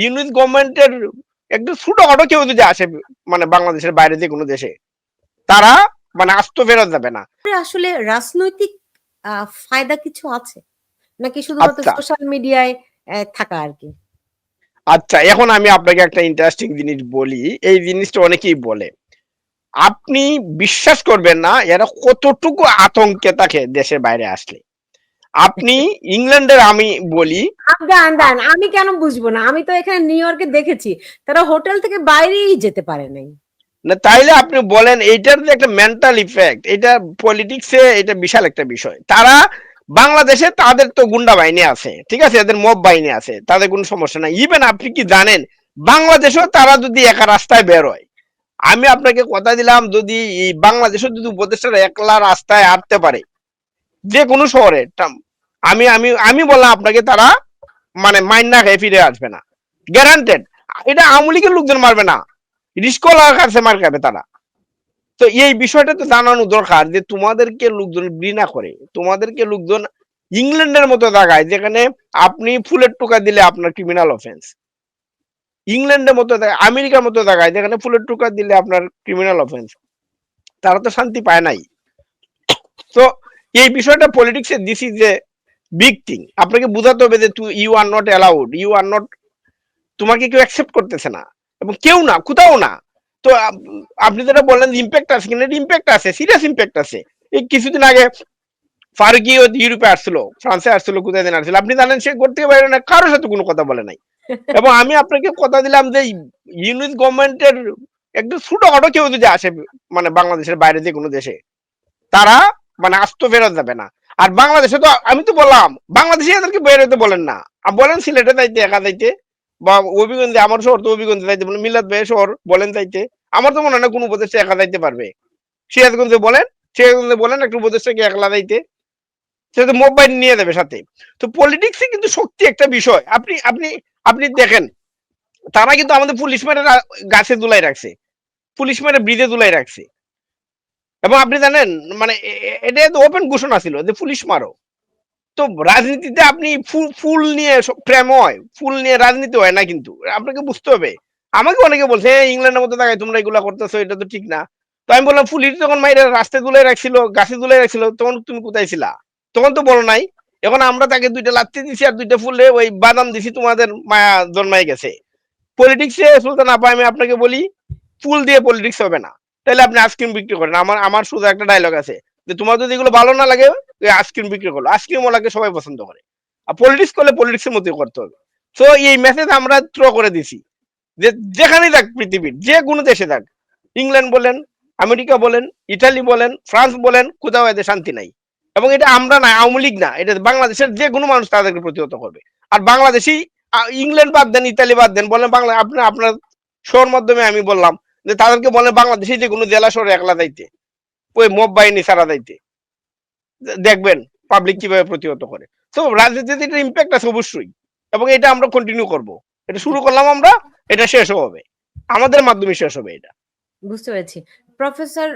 Unit গভর্নমেন্টের একটু ছোটখাটো কেউ যদি আসে মানে বাংলাদেশের বাইরে যে কোনো দেশে তারা মানে আস্ত ফেরত যাবে না। আসলে রাজনৈতিক ফায়দা কিছু আছে? নাকি শুধুমাত্র আচ্ছা। সোশ্যাল মিডিয়ায় থাকা আর কি? আচ্ছা এখন আমি আপনাকে একটা ইন্টারেস্টিং জিনিস বলি। এই জিনিসটা অনেকেই বলে। আপনি বিশ্বাস করবেন না এরা কতটুকু আতঙ্কে থাকে দেশের বাইরে আসলে। আপনি ইংল্যান্ডের আমি বলি। দান দান আমি কেন বুঝব না? আমি তো এখানে নিউ ইয়র্কে দেখেছি। তারা হোটেল থেকে বাইরেই যেতে পারে নাই। না তাইলে আপনি বলেন এইটার যে একটা মেন্টাল ইফেক্ট এটা পলিটিক্সে এটা বিশাল একটা বিষয়। তারা বাংলাদেশে তাদের তো গুন্ডা বাহিনী আছে ঠিক আছে? এদের মব বাহিনী আছে তাদের কোনো সমস্যা নাই। ইভেন আপনি কি জানেন বাংলাদেশেও তারা যদি একা রাস্তায় বের হয় আমি আপনাকে কথা দিলাম যদি এই বাংলাদেশেও যদি উপদেষ্টারা একলা রাস্তায় হাঁটতে পারে যে কোনো শহরে আমি আমি আমি বললাম আপনাকে, তারা মানে মাইন না খেয়ে ফিরে আসবে না। গ্যারান্টেড এটা আওয়ামী লীগের লোকজন মারবে না। রিস্কলার কাছে মার খাবে তারা। তো এই বিষয়টা তো জানানো দরকার যে তোমাদেরকে লোকজন ঘৃণা করে। তোমাদেরকে লোকজন ইংল্যান্ডের মতো জায়গায় যেখানে আপনি ফুলের টোকা দিলে আপনার ক্রিমিনাল অফেন্স ইংল্যান্ডের মতো আমেরিকার মতো জায়গায় যেখানে ফুলের টোকা দিলে আপনার ক্রিমিনাল অফেন্স তারা তো শান্তি পায় নাই। তো এই বিষয়টা পলিটিক্সে ইজ এ বিগ থিং আপনাকে বোঝাতে হবে যে তুই you are not allowed you are not তোমাকে কেউ অ্যাকসেপ্ট করতেছে না। এবং কেউ না কোথাও না। তো আপনি যেটা বললেন ইম্প্যাক্ট আছে কিনা ইম্প্যাক্ট আছে সিরিয়াস ইম্প্যাক্ট আছে। এই কিছুদিন আগে ফারুকি ও ইউরোপে আসছিল ফ্রান্সে আসছিল কোথায় দিন আসছিল। আপনি জানেন সে করতে পারে না কারোর সাথে কোনো কথা বলে নাই। এবং আমি আপনাকে কথা দিলাম যে ইউনিট গভর্নমেন্টের একটু ছোটখাটো কেউ যদি আসে মানে বাংলাদেশের বাইরে যে কোনো দেশে তারা মানে আস্ত ফেরত যাবে না। আর বাংলাদেশে তো আমি তো বললাম, বাংলাদেশে এদেরকে বের হতে বলেন না। বলেন সিলেটে যাইতে, একা যাইতে, বা অভিগঞ্জে আমার শহর তো অভিগঞ্জে যাইতে বলেন, মিলাদ ভাই শহর বলেন যাইতে, আমার তো মনে হয় না কোনো উপদেশটা একা যাইতে পারবে। সিরাজগঞ্জে বলেন সিরাজগঞ্জে বলেন, একটু উপদেশটাকে একলা যাইতে সেটা তো মোবাইল নিয়ে যাবে সাথে। তো পলিটিক্সে কিন্তু শক্তি একটা বিষয়। আপনি আপনি আপনি দেখেন, তারা কিন্তু আমাদের পুলিশ মেরে গাছে দুলাই রাখছে। পুলিশ মেরে ব্রিজে দুলাই রাখছে। এবং আপনি জানেন মানে এটা তো ওপেন ঘোষণা ছিল যে পুলিশ মারো। তো রাজনীতিতে আপনি ফুল নিয়ে প্রেম হয় ফুল নিয়ে রাজনীতি হয় না কিন্তু। আপনাকে বুঝতে হবে। আমাকে অনেকে বলছে "হ্যাঁ, ইংল্যান্ডের মতো জায়গায় তোমরা এগুলা করতেছো এটা তো ঠিক না। তো আমি বললাম পুলিশ যখন মাইরে রাস্তায় তুলে রাখছিল গাছে তুলে রাখছিল তখন তুমি কোথায় ছিলা? তখন তো বলো নাই। এখন আমরা তাকে দুইটা লাত্তি দিছি আর দুইটা ফুলে ওই বাদাম দিছি তোমাদের মায়া জন্মাই গেছে। পলিটিক্সে সুলতান আপা আমি আপনাকে বলি ফুল দিয়ে পলিটিক্স হবে না। তাহলে আপনি আইসক্রিম বিক্রি করেন। আমার আমার শুধু একটা ডায়লগ আছে যে তোমার যদি এগুলো ভালো না লাগে আইসক্রিম বিক্রি করো। আইসক্রিম ওলাকে সবাই পছন্দ করে। আর পলিটিক্স করলে পলিটিক্সের মতোই করতে হবে। তো এই মেসেজ আমরা থ্রো করে দিছি। যে যেখানেই যাক পৃথিবীর, যে কোনো দেশে যাক ইংল্যান্ড বলেন আমেরিকা বলেন ইটালি বলেন ফ্রান্স বলেন, কোথাও এদের শান্তি নাই। এবং এটা আমরা না, আওয়ামী লীগ না, এটা বাংলাদেশের যে কোনো মানুষ তাদেরকে প্রতিহত করবে। আর বাংলাদেশি ইংল্যান্ড বাদ দেন ইতালি বাদ দেন, বলেন বাংলা আপনার আপনার শোর মাধ্যমে আমি বললাম যে তাদেরকে বলে বাংলাদেশে যে কোনো জেলা শহরে একলা যাইতে, ওই মব বাহিনী ছাড়া যাইতে। দেখবেন পাবলিক কীভাবে প্রতিহত করে। তো রাজনীতিতে এটা ইম্প্যাক্ট আছে অবশ্যই। এবং এটা আমরা কন্টিনিউ করব। এটা শুরু করলাম আমরা, এটা শেষও হবে। আমাদের মাধ্যমে শেষ হবে এটা। বুঝতে পেরেছি। প্রফেসর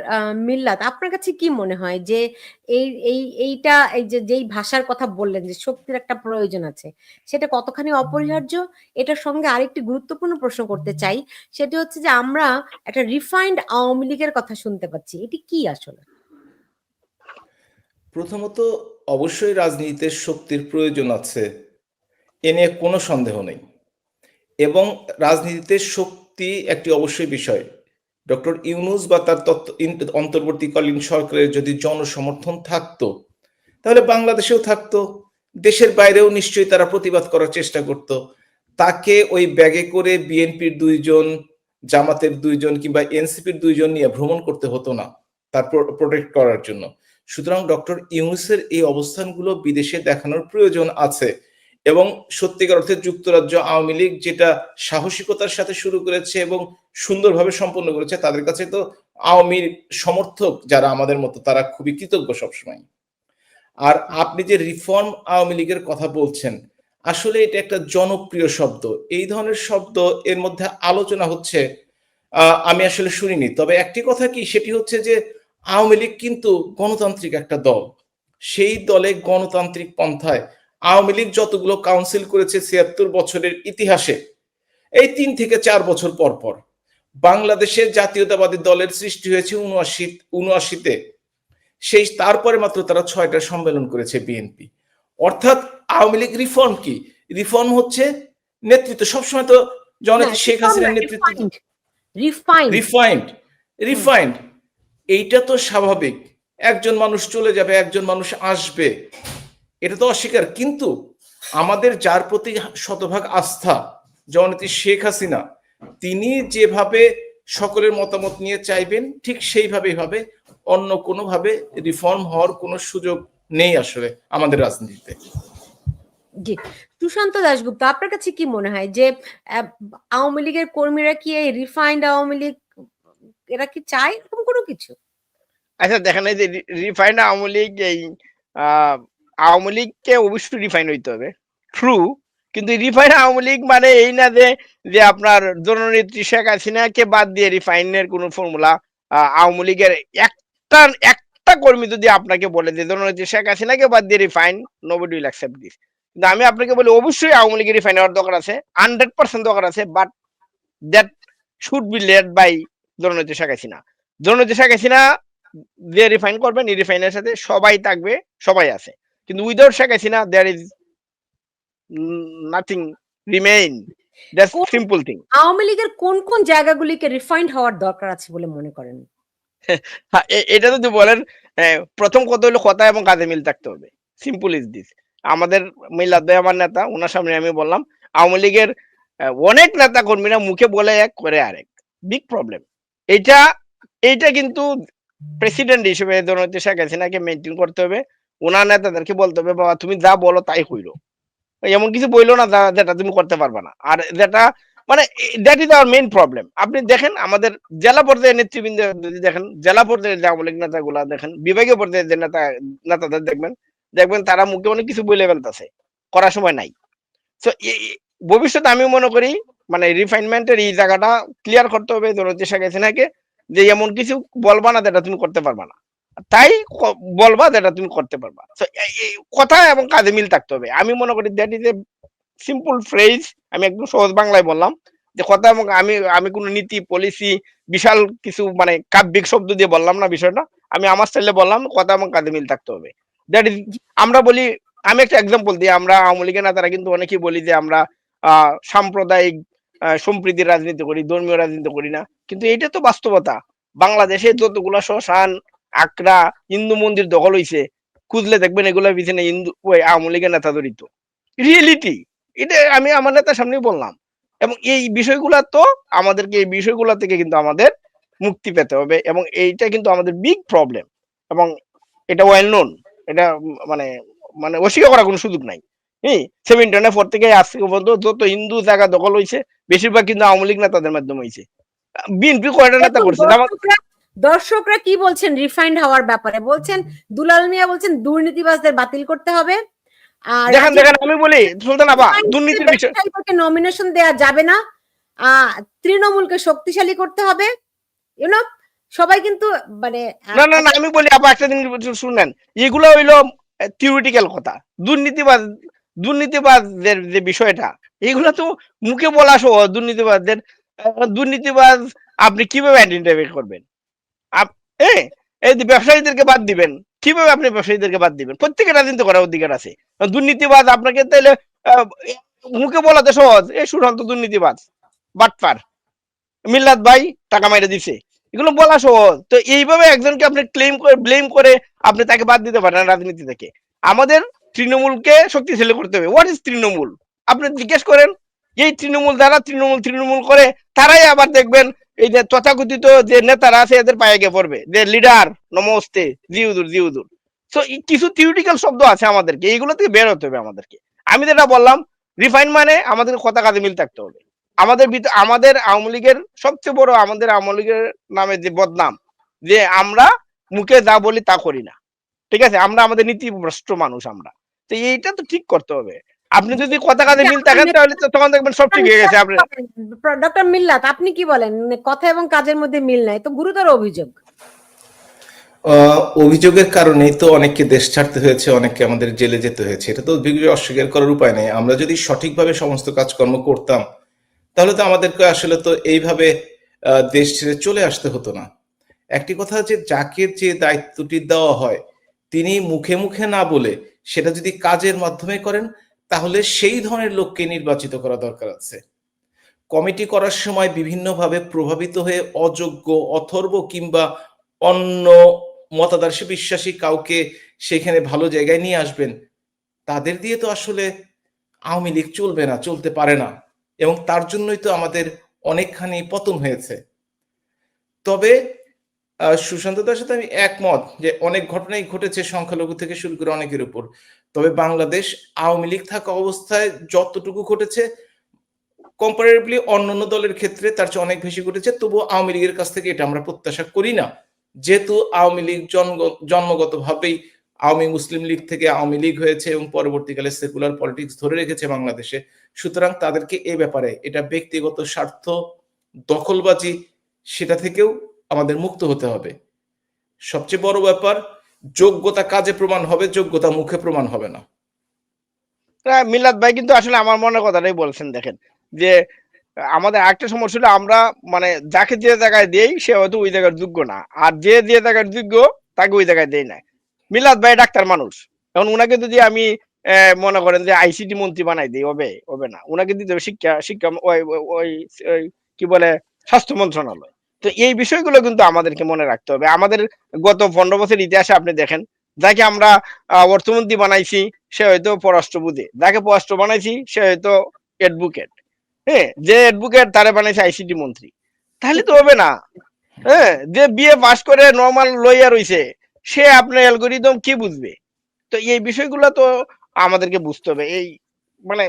মিল্লাত, আপনার কাছে কি মনে হয় যে এই এই, এইটা, এই যে, যেই ভাষার কথা বললেন যে শক্তির একটা প্রয়োজন আছে, সেটা কতখানি অপরিহার্য? এটার সঙ্গে আরেকটি গুরুত্বপূর্ণ প্রশ্ন করতে চাই, সেটি হচ্ছে যে আমরা একটা রিফাইন্ড আওয়ামী লীগের কথা শুনতে পাচ্ছি, এটি কি আসলে? প্রথমত, অবশ্যই রাজনীতিতে শক্তির প্রয়োজন আছে, এ নিয়ে কোনো সন্দেহ নেই, এবং রাজনীতিতে শক্তি একটি অবশ্যই বিষয় ডক্টর ইউনুস বা তার অন্তর্বর্তীকালীন সরকারের যদি জনসমর্থন থাকতো, তাহলে বাংলাদেশেও থাকতো, দেশের বাইরেও নিশ্চয়ই তারা প্রতিবাদ করার চেষ্টা করত। তাকে ওই ব্যাগে করে বিএনপির দুইজন, জামাতের দুইজন কিংবা এনসিপির দুইজন নিয়ে ভ্রমণ করতে হতো না, তার প্রোটেক্ট করার জন্য। সুতরাং ডক্টর ইউনুসের এই অবস্থানগুলো বিদেশে দেখানোর প্রয়োজন আছে। এবং সত্যিকার অর্থে যুক্তরাজ্য আওয়ামী লীগ যেটা সাহসিকতার সাথে শুরু করেছে এবং সুন্দরভাবে সম্পন্ন করেছে, তাদের কাছে তো আওয়ামীর সমর্থক যারা আমাদের মতো, তারা খুবই কৃতজ্ঞ সবসময় আর আপনি যে রিফর্ম আওয়ামী লীগের কথা বলছেন, আসলে এটা একটা জনপ্রিয় শব্দ। এই ধরনের শব্দ এর মধ্যে আলোচনা হচ্ছে আমি আসলে শুনিনি। তবে একটি কথা কি, সেটি হচ্ছে যে আওয়ামী লীগ কিন্তু গণতান্ত্রিক একটা দল। সেই দলে গণতান্ত্রিক পন্থায় আওয়ামী লীগ যতগুলো কাউন্সিল করেছে ছিয়াত্তর বছরের ইতিহাসে এই তিন থেকে চার বছর পর পর বাংলাদেশের জাতীয়তাবাদী দলের সৃষ্টি হয়েছে উনআশি উনআশিতে। সেই তারপরে মাত্র তারা ছয়টা সম্মেলন করেছে বিএনপি অর্থাৎ আওয়ামী লীগ রিফর্ম কি? রিফর্ম হচ্ছে নেতৃত্ব। সবসময় তো জননেত্রী শেখ হাসিনার নেতৃত্ব রিফাইন্ড রিফাইন্ড এইটা তো স্বাভাবিক। একজন মানুষ চলে যাবে একজন মানুষ আসবে। এটা তো অস্বীকার। কিন্তু আমাদের যার প্রতি শতভাগ আস্থা জননেত্রী শেখ হাসিনা তিনি যেভাবে সকলের মতামত নিয়ে চাইবেন ঠিক সেইভাবেই হবে। অন্য কোনোভাবে রিফর্ম হওয়ার কোনো সুযোগ নেই আসলে আমাদের রাজনীতিতে। জি। সুশান্ত দাশগুপ্ত আপনার কাছে কি মনে হয় যে আওয়ামী লীগের কর্মীরা কি এই রিফাইন্ড আওয়ামী লীগ এরা কি চায় এরকম কোনো কিছু? আচ্ছা দেখেন এই যে রিফাইন্ড আওয়ামী লীগ এই আহ, আওয়ামী লীগকে অবশ্যই রিফাইন হইতে হবে। ট্রু কিন্তু রিফাইন আওয়ামী লীগ মানে এই না যে আপনার জননেত্রী শেখ হাসিনাকে বাদ দিয়ে রিফাইনের কোনো ফর্মুলা আওয়ামী লীগের একটা একটা কর্মী যদি আপনাকে বলে যে, জননেত্রী শেখ হাসিনাকে বাদ দিয়ে refine nobody will accept this কিন্তু আমি আপনাকে বলি, অবশ্যই আওয়ামী লীগের রিফাইন হওয়ার দরকার আছে হান্ড্রেড পার্সেন্ট দরকার আছে but that should be led by জননেত্রী শেখ হাসিনা। জননেত্রী শেখ হাসিনা যে রিফাইন করবেন, এই রিফাইনের সাথে সবাই থাকবে, সবাই আছে। কিন্তু without Sheikh Hasina there is nothing remain that's simple thing Awami লীগের কোন কোন জায়গাগুলিকে রিফাইন্ড হওয়ার দরকার আছে বলে মনে করেন? হ্যাঁ, এটা যদি বলেন প্রথম কথা হলো কথা এবং কাজে মিল থাকতে হবে। সিম্পল ইজ দিস আমাদের মিল্লাদ ভাই আমার নেতা ওনার সামনে আমি বললাম আওয়ামী লীগের অনেক নেতা কর্মীরা মুখে বলে এক করে আরেক। বিগ প্রবলেম এটা এইটা কিন্তু প্রেসিডেন্ট হিসেবে জননেত্রী শেখ হাসিনাকে মেনটেন করতে হবে। ওনার নেতাদেরকে বলতে হবে, বাবা, তুমি যা বলো তাই হইল। এমন কিছু বইলো না যেটা তুমি করতে পারবে না। আর যেটা মানে that is our main problem আপনি দেখেন, আমাদের জেলা পর্যায়ে নেতৃবৃন্দ যদি দেখেন, জেলা পর্যায়ে যে আওয়ামী নেতাগুলা দেখেন, বিভাগীয় পর্যায়ে যে নেতা, নেতাদের দেখবেন দেখবেন তারা মুখে অনেক কিছু বলে ফেলতেছে, করার সময় নাই। তো ভবিষ্যতে আমি মনে করি মানে রিফাইনমেন্টের এই জায়গাটা ক্লিয়ার করতে হবে জনতি শেখ হাসিনাকে যে এমন কিছু বলবা না যেটা তুমি করতে পারবা না। তাই বলবা যেটা তুমি করতে পারবা। কথা এবং কাজে মিল থাকতে হবে। আমি মনে করি that is a simple phrase আমি একদম সহজ বাংলায় বললাম, যে কথা এবং আমি আমি কোনো নীতি পলিসি বিশাল কিছু মানে কাব্যিক শব্দ দিয়ে বললাম না বিষয়টা, আমি আমার স্টাইলে বললাম, কথা এবং কাজে মিল থাকতে হবে। দ্যাট ইজ আমরা বলি, আমি একটা এক্সাম্পল দিই, আমরা আওয়ামী লীগের নেতারা কিন্তু অনেকেই বলি যে আমরা সাম্প্রদায়িক সম্প্রীতির রাজনীতি করি, ধর্মীয় রাজনীতি করি না। কিন্তু এটা তো বাস্তবতা। বাংলাদেশে যতগুলা শ্মশান আকড়া হিন্দু মন্দির দখল হইছে, খুঁজলে দেখবেন এগুলোর পিছনে হিন্দু, ওই আওয়ামী লীগের নেতা জড়িত। রিয়েলিটি এটা আমি আমার নেতার সামনেই বললাম। এবং এই বিষয়গুলা তো আমাদেরকে, এই বিষয়গুলা থেকে কিন্তু আমাদের মুক্তি পেতে হবে এবং এইটা কিন্তু আমাদের বিগ প্রবলেম এবং এটা ওয়েল নোন এটা মানে মানে অস্বীকার করার কোনো সুযোগ নাই। হ্যাঁ সেভেন্টিনের পর থেকে আজ থেকে পর্যন্ত যত হিন্দু জায়গা দখল হয়েছে বেশিরভাগ কিন্তু আওয়ামী লীগ নেতাদের মাধ্যমে হয়েছে বিএনপি কয়টা নেতা করছে? দর্শকরা কি বলছেন রিফাইন্ড হওয়ার ব্যাপারে? বলছেন দুলাল মিয়া বলছেন দুর্নীতিবাজদের বাতিল করতে হবে। আর দেখেন দেখেন আমি বলি সুলতান আবা দুর্নীতির বিষয় নমিনেশন দেয়া যাবে না। তৃণমূলকে শক্তিশালী করতে হবে। ইউনো সবাই কিন্তু মানে না না না আমি বলি আপা একটা জিনিস শুনেন এগুলো হইল থিওরিটিক্যাল কথা। দুর্নীতিবাজ দুর্নীতিবাজদের যে বিষয়টা এগুলো তো মুখে বলা সহ দুর্নীতিবাজদের আহ, দুর্নীতিবাজ আপনি কীভাবে আইডেন্টিফাই করবেন? আপ- ব্যবসায়ীদেরকে বাদ দিবেন। কীভাবে আপনি ব্যবসায়ীদেরকে বাদ দিবেন? প্রত্যেকের রাজনীতি করার অধিকার আছে। দুর্নীতিবাজ আপনাকে তাইলে মুখে বলাতে সহজ। এই সুশান্ত দুর্নীতিবাজ, বাটপার। মিল্লাত ভাই টাকা মাইরে দিছে। এগুলো বলা সহজ। তো এইভাবে একজনকে আপনি ক্লেম করে, ব্লেম করে আপনি তাকে বাদ দিতে পারেন রাজনীতি থেকে। আমাদের তৃণমূলকে শক্তিশালী করতে হবে। হোয়াট ইজ তৃণমূল? আপনি জিজ্ঞেস করেন, এই তৃণমূল দ্বারা তৃণমূল তৃণমূল করে, তারাই আবার দেখবেন এই যে তথাকথিত যে নেতারা আছে, এদের পায়ে পড়বে। যে লিডার নমস্তে জিউদুর জিউদুর তো কিছু থিওরিটিক্যাল শব্দ আছে আমাদেরকে, এইগুলো থেকে বের হতে হবে আমাদেরকে। আমি যেটা বললাম রিফাইন মানে আমাদের কথা কাজে মিল থাকতে হবে। আমাদের আমাদের আওয়ামী লীগের সবচেয়ে বড় আমাদের আওয়ামী লীগের নামে যে বদনাম, যে আমরা মুখে যা বলি তা করি না। ঠিক আছে? আমরা আমাদের নীতিভ্রষ্ট মানুষ আমরা। তো এইটা তো ঠিক করতে হবে। আপনি যদি কথা কাজে মিল থাকেন তাহলে তো তখন দেখবেন সব ঠিক হয়ে গেছে আপনি ডক্টর মিল্লাত আপনি কি বলেন? মানে কথা এবং কাজের মধ্যে মিল নাই তো গুরুতর অভিযোগ। অভিযোগের কারণেই তো অনেককে দেশ ছাড়তে হয়েছে অনেককে আমাদের জেলে যেতে হয়েছে। এটা তো বিক্রি অস্বীকার করার উপায় নেই। আমরা যদি সঠিকভাবে সমস্ত কাজকর্ম করতাম তাহলে তো আমাদেরকে আসলে তো এইভাবে আহ, দেশ ছেড়ে চলে আসতে হতো না। একটি কথা যে যাকে যে দায়িত্বটি দেওয়া হয় তিনি মুখে মুখে না বলে সেটা যদি কাজের মাধ্যমে করেন তাহলে সেই ধরনের লোককে নির্বাচিত করা দরকার আছে। কমিটি করার সময় বিভিন্নভাবে প্রভাবিত হয়ে অযোগ্য, অথর্ব কিংবা অন্য মতাদর্শে বিশ্বাসী কাউকে সেখানে ভালো জায়গায় নিয়ে আসবেন, তাদের দিয়ে তো আসলে আওয়ামী লীগ চলবে না, চলতে পারে না। এবং তার জন্যই তো আমাদের অনেকখানি পতন হয়েছে। তবে সুশান্ত দার সাথে আমি একমত যে অনেক ঘটনাই ঘটেছে সংখ্যালঘু থেকে শুরু করে অনেকের উপর। তবে বাংলাদেশ আওয়ামী লীগ থাকা অবস্থায় যতটুকু ঘটেছে কম্পারেটিভলি অন্যান্য দলের ক্ষেত্রে তার চেয়ে অনেক বেশি ঘটেছে। তবুও আওয়ামী লীগের কাছ থেকে এটা আমরা প্রত্যাশা করি না। যেহেতু আওয়ামী লীগ জন্ম, জন্মগতভাবেই আওয়ামী মুসলিম লীগ থেকে আওয়ামী লীগ হয়েছে এবং পরবর্তীকালে সেকুলার পলিটিক্স ধরে রেখেছে বাংলাদেশে, সুতরাং তাদেরকে এ ব্যাপারে এটা ব্যক্তিগত স্বার্থ দখলবাজি, সেটা থেকেও আমাদের মুক্ত হতে হবে। সবচেয়ে বড় ব্যাপার যোগ্যতা কাজে প্রমাণ হবে, যোগ্যতা মুখে প্রমাণ হবে না। মিলাদ ভাই কিন্তু আসলে আমার মনের কথাটাই বলছেন, দেখেন। যে আমাদের একটা সমস্যা হলো আমরা মানে যাকে যে জায়গায় দেই, সে হয়তো ওই জায়গার যোগ্য না। আর যে যে জায়গার যোগ্য, তাকে ওই জায়গায় দেই না মিলাদ ভাই ডাক্তার মানুষ। এখন উনাকে যদি আমি মনে করেন যে আইসিটি মন্ত্রী বানাই দিই, হবে হবে না। উনাকে দিতে হবে শিক্ষা শিক্ষা ওই ওই, কি বলে, স্বাস্থ্য মন্ত্রণালয়। তো এই বিষয়গুলো কিন্তু আমাদেরকে মনে রাখতে হবে। আমাদের গত পনেরো বছর ইতিহাসে আপনি দেখেন, যাকে আমরা অর্থমন্ত্রী বানাইছি, সে হয়তো পররাষ্ট্র বুঝে যাকে পররাষ্ট্র বানাইছি, সে হয়তো অ্যাডভোকেট হ্যাঁ যে অ্যাডভোকেট তারে বানাইছে আইসিটি মন্ত্রী। তাহলে তো হবে না। হ্যাঁ যে বিয়ে পাস করে নর্মাল লইয়া রইছে সে আপনার অ্যালগোরিদম কি বুঝবে? তো এই বিষয়গুলো তো আমাদেরকে বুঝতে হবে। এই মানে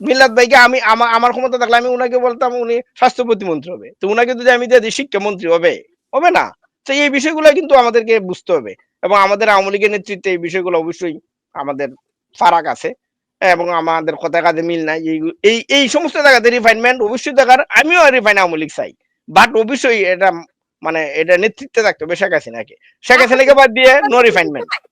মিল্লাত ভাইকে আমি আমার ক্ষমতা থাকলে আমি উনাকে বলতাম উনি স্বাস্থ্য প্রতিমন্ত্রী হবে। তো উনাকে যদি আমি দিয়ে দিই শিক্ষামন্ত্রী হবে হবে না? তো এই বিষয়গুলো কিন্তু আমাদেরকে বুঝতে হবে। এবং আমাদের আওয়ামী লীগের নেতৃত্বে এই বিষয়গুলো অবশ্যই আমাদের ফারাক আছে। এবং আমাদের কথা কাজে মিল নাই। এই- এই এই সমস্ত জায়গাতে রিফাইনমেন্ট অবশ্যই দেখার আমিও রিফাইন আওয়ামী লীগ চাই। বাট অবশ্যই এটা মানে এটা নেতৃত্বে থাকতে হবে শেখ হাসিনাকে। শেখ হাসিনাকে বাদ দিয়ে নো রিফাইনমেন্ট